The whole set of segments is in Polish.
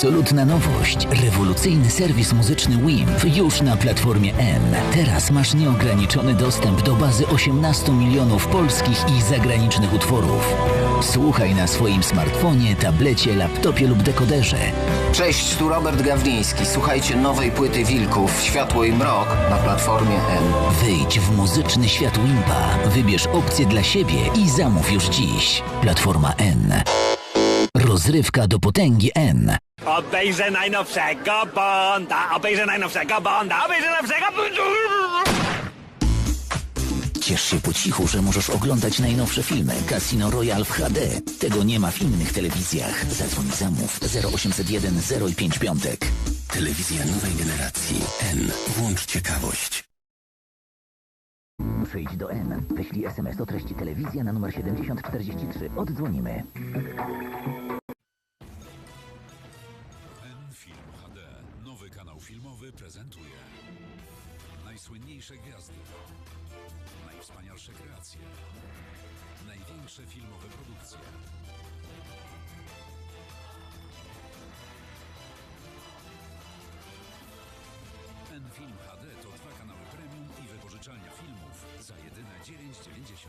Absolutna nowość. Rewolucyjny serwis muzyczny WIMP już na platformie N. Teraz masz nieograniczony dostęp do bazy 18 milionów polskich i zagranicznych utworów. Słuchaj na swoim smartfonie, tablecie, laptopie lub dekoderze. Cześć, tu Robert Gawliński. Słuchajcie nowej płyty Wilków Światło i Mrok na platformie N. Wyjdź w muzyczny świat WIMPa. Wybierz opcję dla siebie i zamów już dziś. Platforma N. Rozrywka do potęgi N. Obejrzę najnowszego Bonda, obejrzę najnowszego Bonda, obejrzę najnowszego Ciesz się po cichu, że możesz oglądać najnowsze filmy Casino Royale w HD. Tego nie ma w innych telewizjach. Zadzwoń i zamów 0801 005 piątek. Telewizja nowej generacji. N. Włącz ciekawość. Przyjdź do N. Wyślij SMS o treści telewizja na numer 7043. Oddzwonimy. Najsłynniejsze gwiazdy, najwspanialsze kreacje, największe filmowe produkcje. N-Film HD to dwa kanały premium i wypożyczalnia filmów za jedyne 9,90.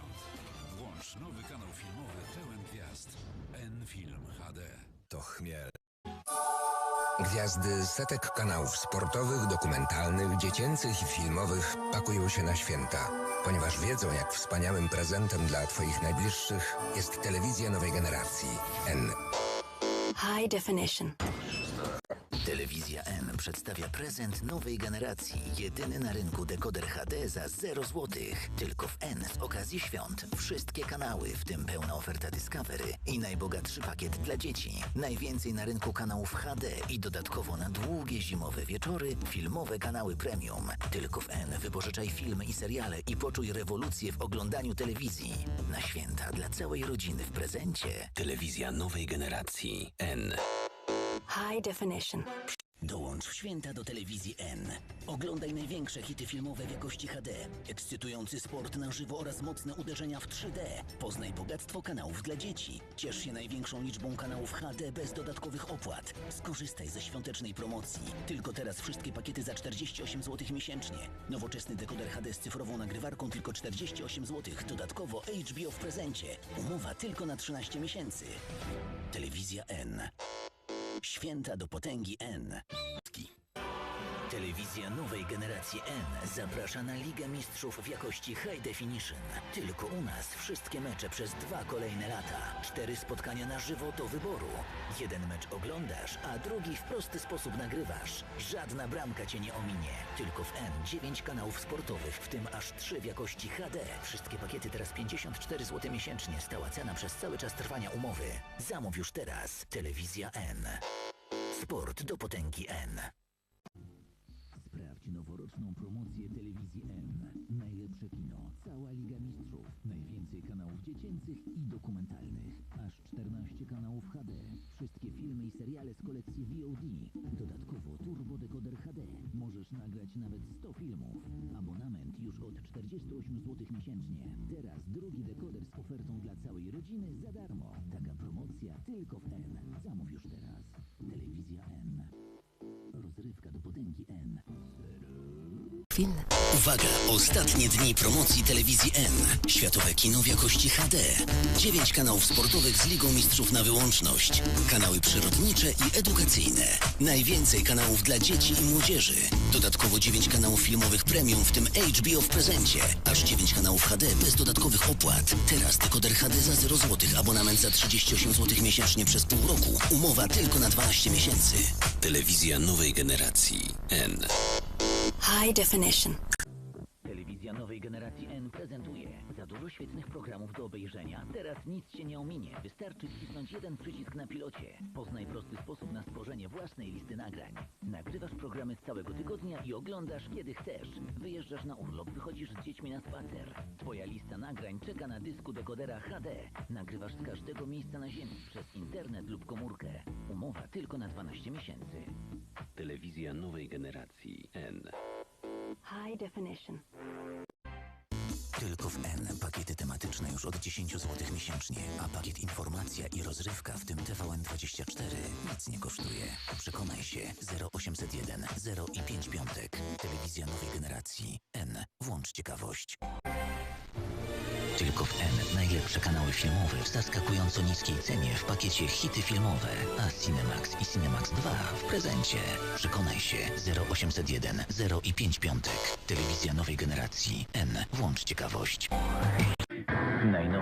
Włącz nowy kanał filmowy pełen gwiazd. N-Film HD. To chmiel. Gwiazdy setek kanałów sportowych, dokumentalnych, dziecięcych i filmowych pakują się na święta, ponieważ wiedzą, jak wspaniałym prezentem dla Twoich najbliższych jest telewizja nowej generacji. N. High definition. Przedstawia prezent nowej generacji. Jedyny na rynku dekoder HD za 0 zł. Tylko w N z okazji świąt. Wszystkie kanały, w tym pełna oferta Discovery i najbogatszy pakiet dla dzieci. Najwięcej na rynku kanałów HD i dodatkowo na długie zimowe wieczory filmowe kanały premium. Tylko w N wypożyczaj filmy i seriale i poczuj rewolucję w oglądaniu telewizji. Na święta dla całej rodziny w prezencie. Telewizja nowej generacji. N. High definition. Dołącz w święta do telewizji N. Oglądaj największe hity filmowe w jakości HD, ekscytujący sport na żywo oraz mocne uderzenia w 3D. Poznaj bogactwo kanałów dla dzieci. Ciesz się największą liczbą kanałów HD bez dodatkowych opłat. Skorzystaj ze świątecznej promocji. Tylko teraz wszystkie pakiety za 48 zł miesięcznie. Nowoczesny dekoder HD z cyfrową nagrywarką tylko 48 zł. Dodatkowo HBO w prezencie. Umowa tylko na 13 miesięcy. Telewizja N. Święta do potęgi N. Telewizja nowej generacji N zaprasza na Ligę Mistrzów w jakości High Definition. Tylko u nas wszystkie mecze przez dwa kolejne lata. Cztery spotkania na żywo do wyboru. Jeden mecz oglądasz, a drugi w prosty sposób nagrywasz. Żadna bramka cię nie ominie. Tylko w N dziewięć kanałów sportowych, w tym aż trzy w jakości HD. Wszystkie pakiety teraz 54 zł miesięcznie. Stała cena przez cały czas trwania umowy. Zamów już teraz. Telewizja N. Sport do potęgi N. Noworoczną promocję telewizji N. Najlepsze kino, cała Liga Mistrzów, najwięcej kanałów dziecięcych i dokumentalnych, aż 14 kanałów HD, wszystkie filmy i seriale z kolekcji VOD, dodatkowo turbo dekoder HD. Możesz nagrać nawet 100 filmów. Abonament już od 48 zł miesięcznie. Teraz drugi dekoder z ofertą dla całej rodziny za darmo. Taka promocja tylko w N. Zamów już teraz. Telewizja N. Rozrywka do potęgi N. Film. Uwaga! Ostatnie dni promocji telewizji N. Światowe kino w jakości HD. 9 kanałów sportowych z Ligą Mistrzów na wyłączność. Kanały przyrodnicze i edukacyjne. Najwięcej kanałów dla dzieci i młodzieży. Dodatkowo 9 kanałów filmowych premium, w tym HBO w prezencie. Aż 9 kanałów HD bez dodatkowych opłat. Teraz dekoder HD za 0 zł. Abonament za 38 zł miesięcznie przez pół roku. Umowa tylko na 12 miesięcy. Telewizja nowej generacji. N. High definition. Świetnych programów do obejrzenia. Teraz nic się nie ominie. Wystarczy wcisnąć jeden przycisk na pilocie. Poznaj prosty sposób na stworzenie własnej listy nagrań. Nagrywasz programy z całego tygodnia i oglądasz kiedy chcesz. Wyjeżdżasz na urlop, wychodzisz z dziećmi na spacer. Twoja lista nagrań czeka na dysku dekodera HD. Nagrywasz z każdego miejsca na ziemi przez internet lub komórkę. Umowa tylko na 12 miesięcy. Telewizja nowej generacji. N. High definition. Tylko w N już od 10 zł miesięcznie, a pakiet informacja i rozrywka, w tym TVN24, nic nie kosztuje. Przekonaj się 0801 0 i 5 piątek. Telewizja nowej generacji. N. Włącz ciekawość. Tylko w N najlepsze kanały filmowe w zaskakująco niskiej cenie w pakiecie hity filmowe, a Cinemax i Cinemax 2 w prezencie. Przekonaj się 0801 0 i 5 piątek. Telewizja nowej generacji. N. Włącz ciekawość.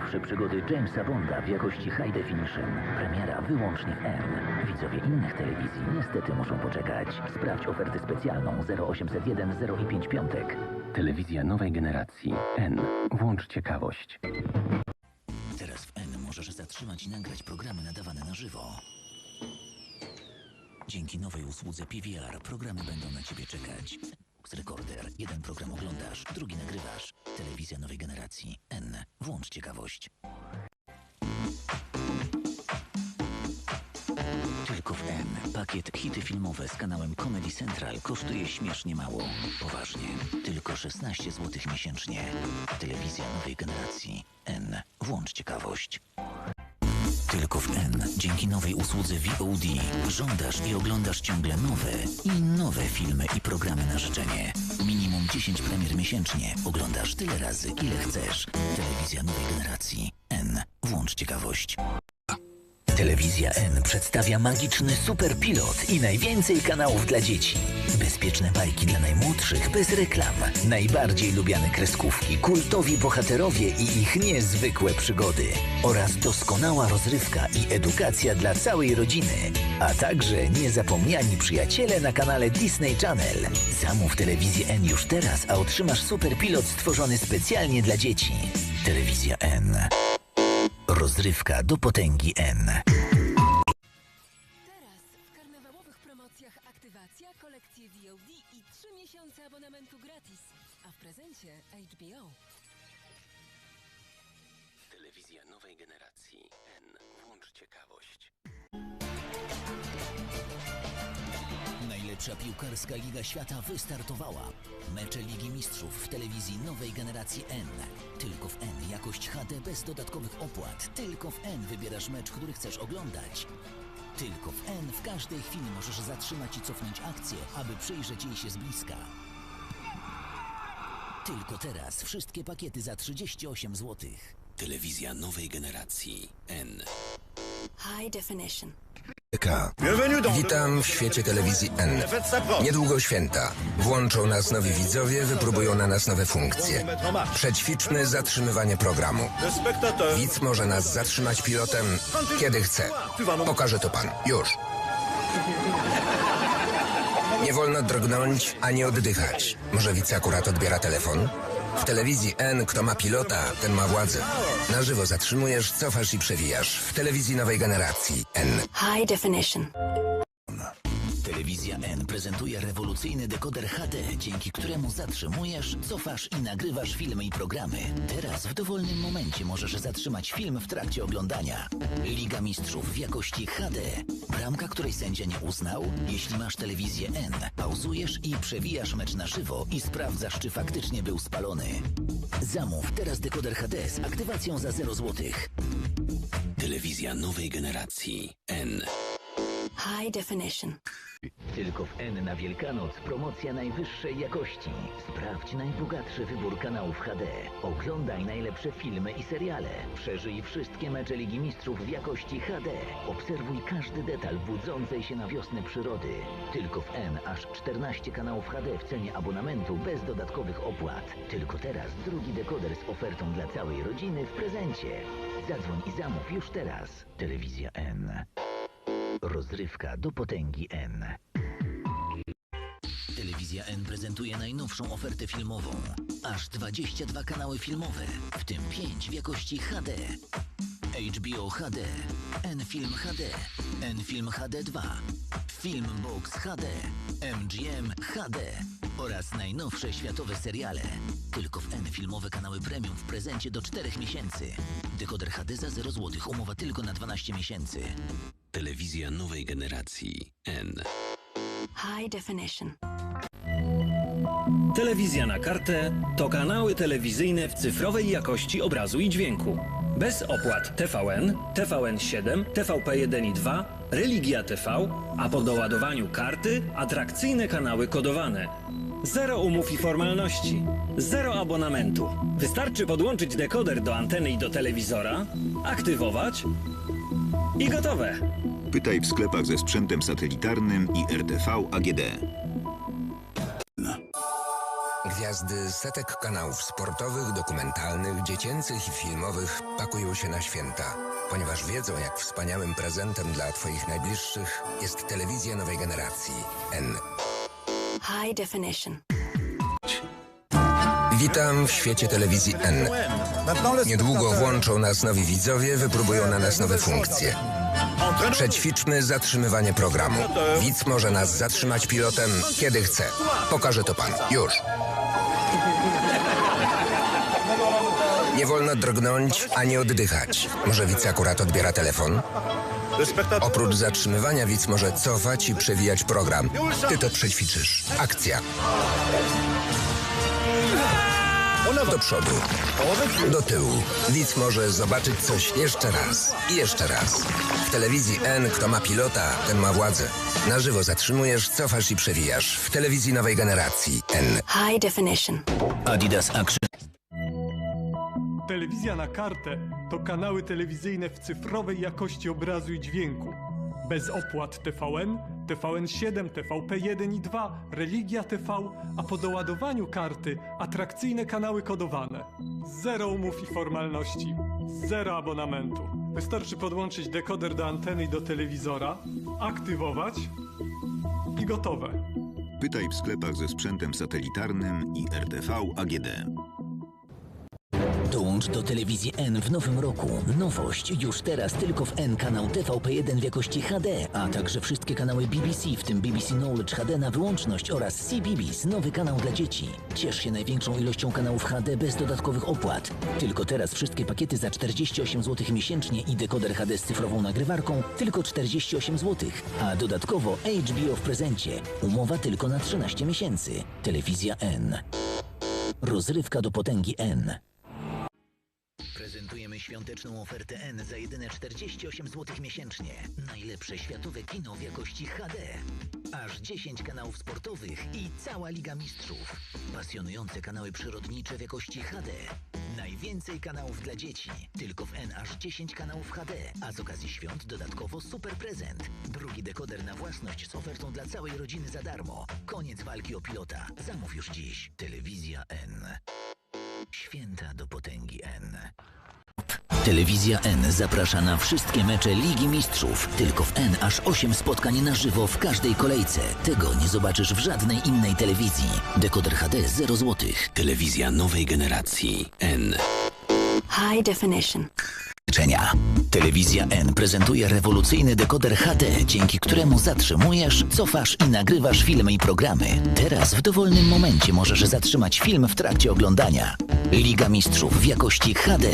Najnowsze przygody Jamesa Bonda w jakości High Definition. Premiera wyłącznie w N. Widzowie innych telewizji niestety muszą poczekać. Sprawdź ofertę specjalną 0801 0 i 5 piątek. Telewizja nowej generacji. N. Włącz ciekawość. Teraz w N możesz zatrzymać i nagrać programy nadawane na żywo. Dzięki nowej usłudze PVR programy będą na Ciebie czekać. Z Recorder. Jeden program oglądasz, drugi nagrywasz. Telewizja nowej generacji. N. Włącz ciekawość. Tylko w N. Pakiet hity filmowe z kanałem Comedy Central kosztuje śmiesznie mało. Poważnie. Tylko 16 zł miesięcznie. Telewizja nowej generacji. N. Włącz ciekawość. Tylko w N. Dzięki nowej usłudze VOD żądasz i oglądasz ciągle nowe i nowe filmy i programy na życzenie. Minimum 10 premier miesięcznie. Oglądasz tyle razy, ile chcesz. Telewizja nowej generacji. N. Włącz ciekawość. Telewizja N przedstawia magiczny superpilot i najwięcej kanałów dla dzieci. Bezpieczne bajki dla najmłodszych bez reklam. Najbardziej lubiane kreskówki, kultowi bohaterowie i ich niezwykłe przygody. Oraz doskonała rozrywka i edukacja dla całej rodziny. A także niezapomniani przyjaciele na kanale Disney Channel. Zamów telewizję N już teraz, a otrzymasz superpilot stworzony specjalnie dla dzieci. Telewizja N. Rozrywka do potęgi N. Teraz w karnawałowych promocjach aktywacja, kolekcje VOD i 3 miesiące abonamentu gratis. A w prezencie HBO. Telewizja nowej generacji. N. Włącz ciekawość. Najlepsza piłkarska Liga Świata wystartowała. Mecze Ligi Mistrzów w telewizji nowej generacji N. Tylko w N jakość HD bez dodatkowych opłat. Tylko w N wybierasz mecz, który chcesz oglądać. Tylko w N w każdej chwili możesz zatrzymać i cofnąć akcję, aby przyjrzeć jej się z bliska. Tylko teraz wszystkie pakiety za 38 zł. Telewizja nowej generacji. N. High definition. Witam w świecie telewizji N. Niedługo święta. Włączą nas nowi widzowie, wypróbują na nas nowe funkcje. Przećwiczmy zatrzymywanie programu. Widz może nas zatrzymać pilotem, kiedy chce. Pokaże to pan. Już. Nie wolno drgnąć ani oddychać. Może widz akurat odbiera telefon? W telewizji N kto ma pilota, ten ma władzę. Na żywo zatrzymujesz, cofasz i przewijasz. W telewizji nowej generacji N. High definition. Telewizja N prezentuje rewolucyjny dekoder HD, dzięki któremu zatrzymujesz, cofasz i nagrywasz filmy i programy. Teraz w dowolnym momencie możesz zatrzymać film w trakcie oglądania. Liga Mistrzów w jakości HD. Bramka, której sędzia nie uznał? Jeśli masz telewizję N, pauzujesz i przewijasz mecz na żywo i sprawdzasz, czy faktycznie był spalony. Zamów teraz dekoder HD z aktywacją za 0 zł. Telewizja nowej generacji. N. High definition. Tylko w N na Wielkanoc promocja najwyższej jakości. Sprawdź najbogatszy wybór kanałów HD. Oglądaj najlepsze filmy i seriale. Przeżyj wszystkie mecze Ligi Mistrzów w jakości HD. Obserwuj każdy detal budzącej się na wiosnę przyrody. Tylko w N aż 14 kanałów HD w cenie abonamentu bez dodatkowych opłat. Tylko teraz drugi dekoder z ofertą dla całej rodziny w prezencie. Zadzwoń i zamów już teraz. Telewizja N. Rozrywka do potęgi N. Telewizja N prezentuje najnowszą ofertę filmową. Aż 22 kanały filmowe, w tym 5 w jakości HD. HBO HD, N-Film HD, N-Film HD 2, Filmbox HD, MGM HD oraz najnowsze światowe seriale. Tylko w N-Filmowe kanały premium w prezencie do 4 miesięcy. Dekoder HD za 0 zł, umowa tylko na 12 miesięcy. Telewizja nowej generacji. N. High definition. Telewizja na kartę to kanały telewizyjne w cyfrowej jakości obrazu i dźwięku. Bez opłat TVN, TVN7, TVP1 i 2, Religia TV, a po doładowaniu karty atrakcyjne kanały kodowane. Zero umów i formalności, zero abonamentu. Wystarczy podłączyć dekoder do anteny i do telewizora, aktywować i gotowe. Pytaj w sklepach ze sprzętem satelitarnym i RTV AGD. Gwiazdy setek kanałów sportowych, dokumentalnych, dziecięcych i filmowych pakują się na święta, ponieważ wiedzą, jak wspaniałym prezentem dla Twoich najbliższych jest telewizja nowej generacji N. High definition. Witam w świecie telewizji N. Niedługo włączą nas nowi widzowie, wypróbują na nas nowe funkcje. Przećwiczmy zatrzymywanie programu. Widz może nas zatrzymać pilotem, kiedy chce. Pokażę to panu. Już. Nie wolno drgnąć ani oddychać. Może widz akurat odbiera telefon? Oprócz zatrzymywania widz może cofać i przewijać program. Ty to przećwiczysz. Akcja. Do przodu. Do tyłu. Widz może zobaczyć coś jeszcze raz. I jeszcze raz. W telewizji N kto ma pilota, ten ma władzę. Na żywo zatrzymujesz, cofasz i przewijasz. W telewizji nowej generacji N. High definition. Adidas Action Telewizja na kartę to kanały telewizyjne w cyfrowej jakości obrazu i dźwięku. Bez opłat TVN, TVN7, TVP1 i 2, Religia TV, a po doładowaniu karty atrakcyjne kanały kodowane. Zero umów i formalności, zero abonamentu. Wystarczy podłączyć dekoder do anteny i do telewizora, aktywować i gotowe. Pytaj w sklepach ze sprzętem satelitarnym i RTV AGD. Dołącz do telewizji N w nowym roku. Nowość już teraz tylko w N kanał TVP1 w jakości HD, a także wszystkie kanały BBC, w tym BBC Knowledge HD na wyłączność oraz CBeebies, nowy kanał dla dzieci. Ciesz się największą ilością kanałów HD bez dodatkowych opłat. Tylko teraz wszystkie pakiety za 48 zł miesięcznie i dekoder HD z cyfrową nagrywarką tylko 48 zł, a dodatkowo HBO w prezencie. Umowa tylko na 13 miesięcy. Telewizja N. Rozrywka do potęgi N. Prezentujemy świąteczną ofertę N za jedyne 48 zł miesięcznie. Najlepsze światowe kino w jakości HD. Aż 10 kanałów sportowych i cała Liga Mistrzów. Pasjonujące kanały przyrodnicze w jakości HD. Najwięcej kanałów dla dzieci. Tylko w N aż 10 kanałów HD. A z okazji świąt dodatkowo super prezent. Drugi dekoder na własność z ofertą dla całej rodziny za darmo. Koniec walki o pilota. Zamów już dziś. Telewizja N. Święta do potęgi. Telewizja N zaprasza na wszystkie mecze Ligi Mistrzów. Tylko w N aż 8 spotkań na żywo w każdej kolejce. Tego nie zobaczysz w żadnej innej telewizji. Dekoder HD 0 zł. Telewizja nowej generacji N. High definition. Życzenia. Telewizja N prezentuje rewolucyjny dekoder HD, dzięki któremu zatrzymujesz, cofasz i nagrywasz filmy i programy. Teraz w dowolnym momencie możesz zatrzymać film w trakcie oglądania. Liga Mistrzów w jakości HD.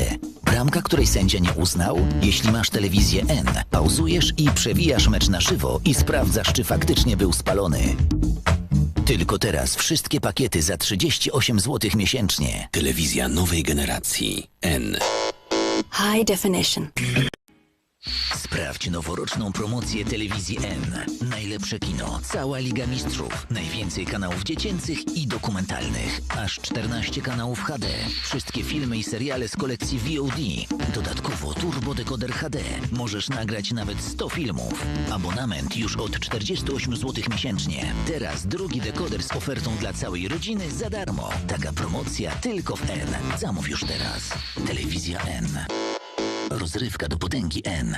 Bramka, której sędzia nie uznał? Jeśli masz telewizję N, pauzujesz i przewijasz mecz na żywo i sprawdzasz, czy faktycznie był spalony. Tylko teraz wszystkie pakiety za 38 zł miesięcznie. Telewizja nowej generacji N. High definition. Sprawdź noworoczną promocję telewizji N. Najlepsze kino, cała Liga Mistrzów, najwięcej kanałów dziecięcych i dokumentalnych, aż 14 kanałów HD, wszystkie filmy i seriale z kolekcji VOD. Dodatkowo turbo dekoder HD. Możesz nagrać nawet 100 filmów. Abonament już od 48 zł miesięcznie. Teraz drugi dekoder z ofertą dla całej rodziny za darmo. Taka promocja tylko w N. Zamów już teraz. Telewizja N. Rozrywka do potęgi N.